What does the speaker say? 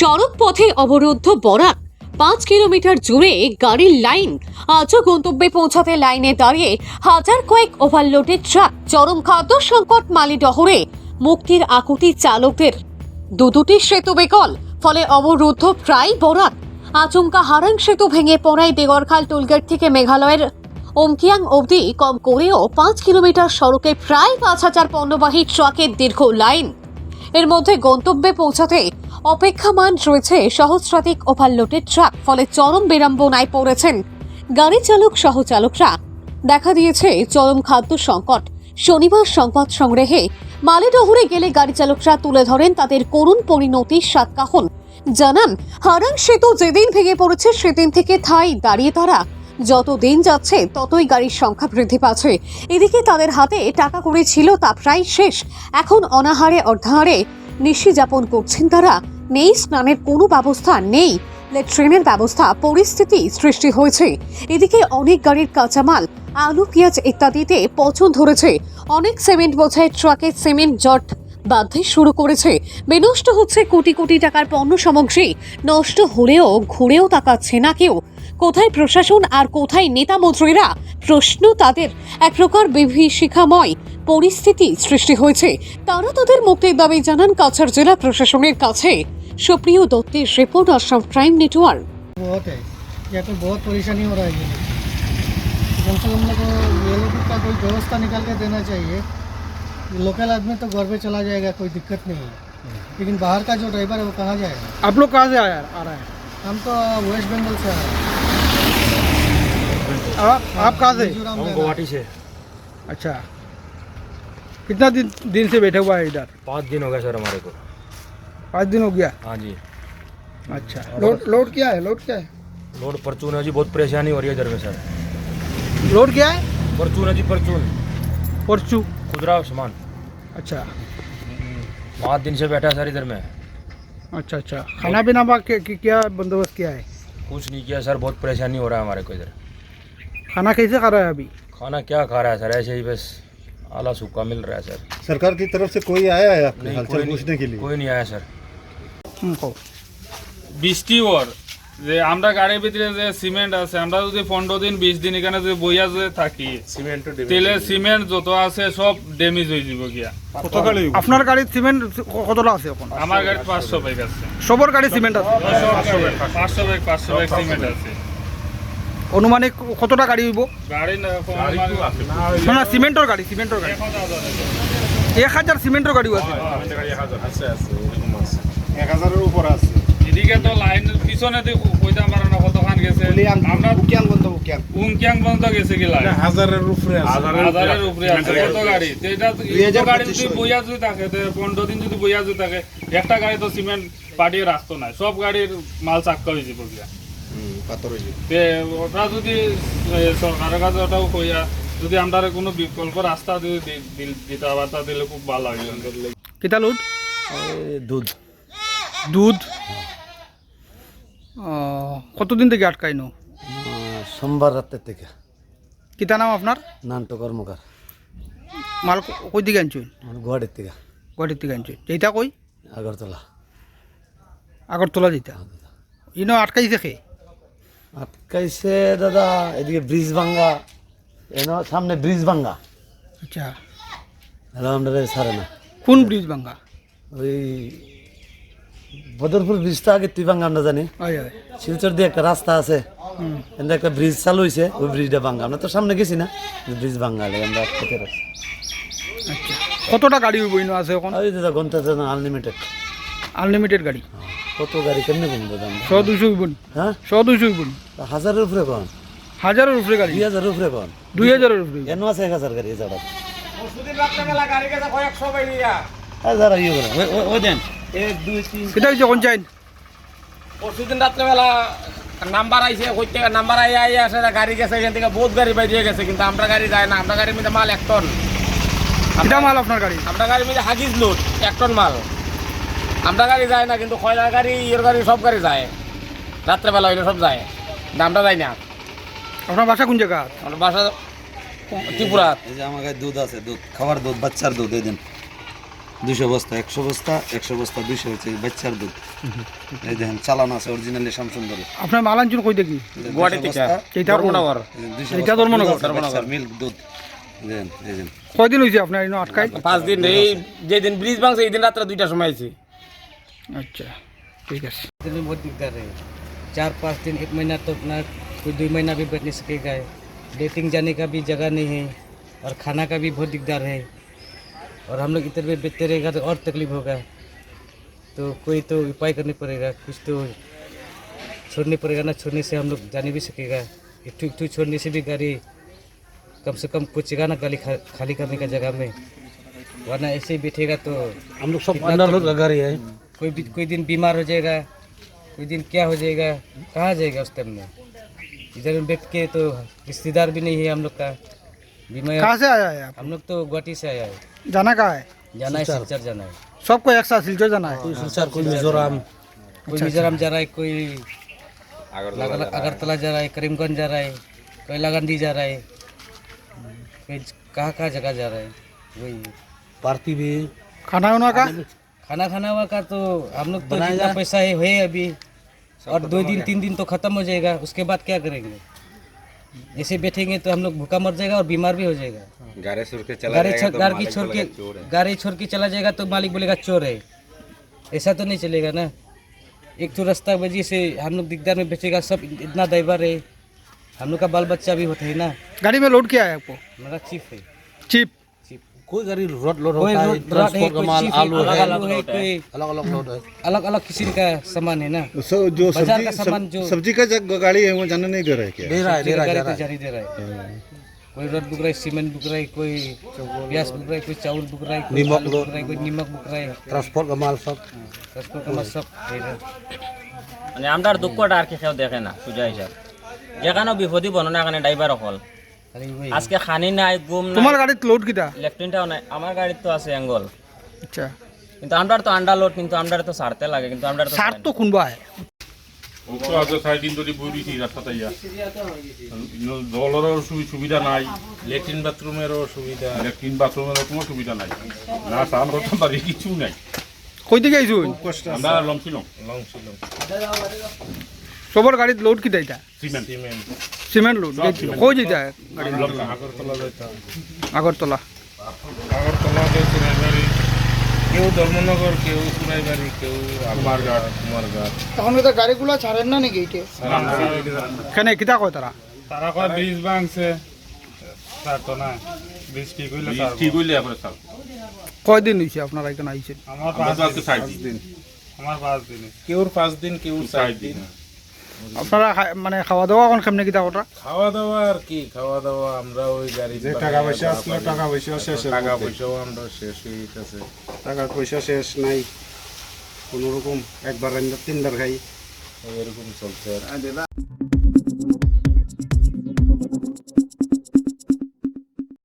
সড়ক পথে অবরুদ্ধ বরাক। পাঁচ কিলোমিটার জুড়ে গাড়ির লাইন। আজও গন্তব্যে পৌঁছাতে লাইনে দাঁড়িয়ে হাজার কয়েক ওভারলোডের ট্রাক, চরম খাদ্য সংকট মালিডহরে মুক্তির আকুতি চালকদের। দু দুটি সেতু বেকল ফলে অবরুদ্ধ প্রায় বরাক। আচমকা হারাং সেতু ভেঙে পড়ায় দেগরখাল টোলগেট থেকে মেঘালয়ের ওমকিয়াং অবধি কম করেও পাঁচ কিলোমিটার সড়কে প্রায় পাঁচ হাজার পণ্যবাহী ট্রাকের দীর্ঘ লাইন। এর মধ্যে গন্তব্যে পৌঁছাতে অপেক্ষামান রয়েছে সহস্রাধিক ওভারলোডের ট্রাক, ফলে চরম বিড়ম্বনায় পড়েছেন গাড়ি চালক সহ চালকরা দেখা দিয়েছে চরম খাদ্য সংকট। শনিবার সংবাদ সংগ্রহে মালেডহরে গেলে গাড়ি চালকরা তুলে ধরেন তাদের করুণ পরিণতির সাতকাহন জানান হারাং সেতু যেদিন ভেঙে পড়েছে, সেদিন থেকে থাই দাঁড়িয়ে তারা যত দিন যাচ্ছে, ততই গাড়ির সংখ্যা বৃদ্ধি পাচ্ছে। এদিকে তাদের হাতে টাকা করে ছিল তা প্রায় শেষ। এখন অনাহারে অর্ধাহারে নিশি যাপন করছেন তারা। নেই স্নানের কোনো ব্যবস্থা নেই। ট্রেনের ব্যবস্থা, পরিস্থিতি সৃষ্টি হয়েছে। এদিকে অনেক গাড়ির কাঁচামাল, আলু, পেঁয়াজ ইত্যাদিতে পচন ধরেছে। অনেক সিমেন্ট বোঝায় ট্রাকে সিমেন্ট জট বাঁধতে শুরু করেছে। বিনষ্ট হচ্ছে কোটি কোটি টাকার পণ্য সামগ্রী। নষ্ট হলেও, ঘুরেও তাকাচ্ছে না কেউ। কোথায় প্রশাসন আর কোথায় নেতা মন্ত্রীরা প্রশ্ন তাদের এক প্রকার বিভীষিকাময় পরিস্থিতি সৃষ্টি হয়েছে তারা তাদের মুক্তির দাবি জানান কাছাড় জেলা প্রশাসনের কাছে সুপ্রিয় দত্তের রিপোর্ট আসাম ক্রাইম নেটওয়ার্ক बहुत है यहाँ पे बहुत परेशानी हो रहा है ये कम से कम लोग को ये लोग का कोई व्यवस्था निकाल के देना चाहिए लोकल आदमी तो घर पे चला जाएगा कोई दिक्कत नहीं है लेकिन बाहर का जो ड्राइवर है वो कहाँ जाएगा आप लोग कहाँ से आया आ रहा है हम तो वेस्ट बंगाल से आ रहे हैं आप आप कहाँ से? हम गुवाहाटी से। अच्छा। कितना दिन दिन से बैठे हुआ है इधर? पाँच दिन हो गया सर हमारे को। पाँच दिन हो गया? हाँ जी। अच्छा। लोड लोड क्या है लोड क्या है? लोड परचून है जी बहुत परेशानी हो रही है इधर में सर। लोड क्या है? परचून है जी परचून। परचू। खुदरा सामान। अच्छा। पाँच दिन से बैठा है सर इधर में। अच्छा अच्छा। खाना पीना क्या बंदोबस्त किया है? कुछ नहीं किया सर बहुत परेशानी हो रहा है हमारे को इधर। खाना कैसे खा रहा है अभी खाना क्या खा रहा है सर ऐसे ही बस आला सूखा मिल रहा है सर सरकार की तरफ से कोई आया है आपके नहीं हालचाल कोई पूछने के नहीं लिए कोई नहीं आया सर হুম, কও। বৃষ্টি ওর যে আমরা গাড়ির ভিতরে যে সিমেন্ট আছে আমরা যদি পনেরো দিন বিশ দিন এখানে যদি বইয়া যদি থাকি তেলে সিমেন্ট যত আছে সব ড্যামেজ হয়ে যাব গিয়া আপনার গাড়ির সিমেন্ট কতটা আছে এখন আমার গাড়ি পাঁচশো বাইক আছে সবর গাড়ি সিমেন্ট আছে পাঁচশো বাইক পাঁচশো বাইক সিমেন্ট আছে অনুমানিক কতটা গাড়ি হইব? গাড়ি না সিমেন্টর গাড়ি সিমেন্টর গাড়ি। এক হাজার সিমেন্টর গাড়িও আছে। এক হাজারের উপর আছে। এদিকে তো লাইন পিছনে কইতাম পারো না কতখান গেছে। আমরা উমকিয়াং পর্যন্ত গেছে কি লাইন? হাজারের উপরে হাজারের উপরে আছে। কত গাড়ি। তো এটা তো- গাড়ি যদি বইয়া যদি থাকে তো পনেরো দিন যদি বইয়া যদি থাকে একটা গাড়ি তো সিমেন্ট পাঠিয়ে রাখতো না। সব গাড়ির মাল চাক্কা হয়ে যাব পাথর হয়ে তে ওটা যদি সরকারের কাছে ওটাও কইয়া যদি আমরা কোনো বিকল্প রাস্তা যদি দিতে দিলে খুব ভালো হইল কিতা লোড दूध দুধ। কতদিন থেকে আটকাইনো? সোমবার রাতের থেকে। কিতা নাম আপনার? নান্টু কর্মকার। মাল ক- কই দিকে আনছুন? গুয়াহাটির থেকে। গুয়াহাটির থেকে আনছুন। যেটা কই? আগরতলা। আগরতলা যেটা ইনো আটকাইছে খে আটকাইছে দাদা এদিকে ব্রিজ ভাঙ্গা এনো সামনে ব্রিজ ভাঙ্গা আচ্ছা। হ্যালো আমরা সারে না। কোন ব্রিজ ভাঙ্গা ওই বদরপুর ব্রিজটা আগে তুই ভাঙ্গা আমরা জানি। হয় হয়। শিলচর দিয়ে একটা রাস্তা আছে। এখানে একটা ব্রিজ চালু হয়েছে ওই ব্রিজটা ভাঙ্গা আমরা তো সামনে গেছি না ব্রিজ ভাঙ্গা লাগে আমরা আটকে রাখছি আচ্ছা। কতটা গাড়ি হইব ইনো আছে এখন? ওই দাদা ঘণ্টা আনলিমিটেড আনলিমিটেড গাড়ি। কত গাড়ি কেমনে কমবো দাম? শ দুইশো হইব নি? হ্যাঁ? শ দুইশো হইব নি? হাজারের উপরে কন হাজারের উপরে গাড়ি। দুই হাজারের উপরে কন দুই হাজারের উপরে। কেন আছে এক হাজার গাড়ি হ্যাঁ যারা ইয়ে করে ওই- দেন। এক দুই তিন সেটা হচ্ছে কোন চাইন পরশুদিন রাত্রেবেলা নাম্বার আইছে কই থেকে নাম্বার আই আই আসে গাড়ি গেছে এখান থেকে বহুত গাড়ি বাইরে গেছে কিন্তু আমরা গাড়ি যায় না। আমরা গাড়ির মধ্যে মাল এক টন। এটা মাল আপনার গাড়ি আমরা গাড়ির মধ্যে হাগিস লোড এক টন মাল। আমরা গাড়ি যায় না কিন্তু কয়লার গাড়ি ইয়ের গাড়ি সব গাড়ি যায়। রাত্রেবেলা হইলে সব যায়। কিন্তু আমরা যাই না। আপনার বাসা কোন জায়গা? আমার বাসা ত্রিপুরা। এই যে আমার কাছে দুধ আছে দুধ খাবার দুধ বাচ্চার দুধ এই দিন। দুশো বস্তা একশো বস্তা একশো বস্তা দুশো হচ্ছে বাচ্চার দুধ। এই দেখেন চালানো আছে অরিজিনালি শ্যামসুন্দর আপনার মাল আনছেন কই দেখি? গুয়াহাটি থেকে এইটা ধর্মনগর এইটা ধর্মনগর। মিল্ক দুধ। দেখেন এই দেখেন। কয়দিন হয়েছে আপনার এনে আটকাই পাঁচ দিন এই যেদিন ব্রিজ ভাঙছে এই দিন রাত্রে দুইটার সময় আইছি। अच्छा ठीक है। दिन में बहुत दिक्कत है। चार पाँच दिन एक महीना तो अपना कोई दो महीना भी बैठ नहीं सकेगा डेटिंग जाने का भी जगह नहीं है और खाना का भी बहुत दिकदार है। और हम लोग इधर भी बैठते रहेगा तो और तकलीफ़ होगा। तो कोई तो उपाय करने पड़ेगा कुछ तो छोड़ने पड़ेगा ना छोड़ने से हम लोग जाने भी सकेगा। इट्ठू इट्ठू छोड़ने से भी गाड़ी कम से कम पूछेगा ना गाड़ी खा, खाली करने का जगह में। वरना ऐसे ही बैठेगा तो हम लोग सब अंदर तो लोग लगा रहे है। कोई भी कोई दिन बीमार हो जाएगा कोई दिन क्या हो जाएगा कहाँ जाएगा उस टाइम में? इधर में बैठ के तो रिश्तेदार भी नहीं है हम लोग का। बीमार कहाँ से आया है आप? हम लोग तो गुवाहाटी से आया है। जाना कहाँ है? जाना है सिलचर। जाना है। सबको एक साथ सिलचर जाना है? सर कोई मिजोरम। कोई मिजोरम जा रहा है कोई अगरतला जा रहा है। करीमगंज जा रहा है कोई लगांडी जा रहा है। कोई कहाँ कहाँ जगह जा रहा है? वही। पार्टी भी। खाना वाना का खाना खाना हुआ का तो हम लोग तो जितना पैसा है है अभी। और दो दिन तीन दिन तो खत्म हो जाएगा उसके बाद क्या करेंगे? ऐसे बैठेंगे तो हम लोग भूखा मर जाएगा और बीमार भी हो जाएगा। गाड़ी छोड़ के गाड़ी छोड़ के गाड़ी छोड़ के चला जाएगा तो मालिक बोलेगा चोर है। ऐसा तो नहीं चलेगा ना। एक तो रास्ता वजह से हम लोग दिकदार में बेचेगा सब इतना ड्राइवर है। हम लोग का बाल बच्चा भी होता है ना। गाड़ी में लोड क्या है आपको? हमारा चीफ है। चिप कोई गाड़ी रोड लोड कोई होता है रोड- रोड है, ट्रांसपोर्ट का कोई माल चीफ है, आलू है आलू है कोई अलग अलग लोड है अलग अलग किस्म का सामान है ना सो जो बाजार का सब्जी सामान जो सब, सब्जी का जग गाड़ी है वो जाने नहीं दे रहा है क्या दे रहा है दे रहा है गाड़ी दे रहा तो जारी दे रहा है कोई रोड बुक रहा है सीमेंट बुक रहा है कोई प्याज बुक रहा है कोई चावल बुक रहा है कोई नीमक आलू लो- बुक रहा है कोई नीमक बुक रहा है है ट्रांसपोर्ट का माल सब ट्रांसपोर्ट का सब है ना। মানে আমরার দুঃখটা আর কি কেউ দেখে না সোজা হিসাব যেখানেও বিপদী বর্ণনা এখানে ড্রাইভার অকল খালি वही আজকে খানি নাই গুম তোমার নাই গাড়িতে লোড কিটা? লেফটিনটাও নাই আমার গাড়ির তো আছে অ্যাঙ্গল আচ্ছা। কিন্তু আমরা তো আন্ডার লোড কিন্তু আমরা তো ছাড়তে লাগে কিন্তু আমরা তো সার তো কোনবা है ওকে আগে সাইডিন যদি বইছি রাস্তাতে ইয়া জলেরও সুবিধা নাই লেট্রিন বাথরুমেরও সুবিধা লেট্রিন বাথরুমেরও কোনো সুবিধা নাই। না স্নান করতে পারি কিছু নাই। কই থেকে আইছো আমরা লমছিলাম সবার গাড়িতে লোড কিটা এটা? সিমেন্ট সিমেন্ট লোড কই যেটা গাড়ি আগরতলা। আগরতলা আগরতলা কেউ ধর্মনগর কেউ সুরাইবাড়ি কেউ কুমারঘাট। কুমারঘাট। তখন তো গাড়িগুলো ছাড়েন না নাকি এইটে? কেন কিটা কয় তারা? তারা কয় ব্রিজ ভাঙছে। তার তো না ব্রিজ ঠিক হইলে ঠিক হইলে আপনার স্যার কয়দিন হয়েছে আপনারা এখানে আইছেন? আমার পাঁচ দিন। আমার পাঁচ দিনে। কেউর পাঁচ দিন কেউ ষাট দিন। আপনারা মানে খাওয়া দাওয়া এখন কেমনে নাকি কথা খাওয়া দাওয়া আর কি খাওয়া দাওয়া আমরা ওই গাড়ি টাকা পয়সা আসলে টাকা পয়সা শেষ টাকা পয়সাও আমরা শেষ হয়ে গেছে। টাকা পয়সা শেষ নাই। কোনোরকম একবার রান্না তিনবার খাই। এরকম চলছে আর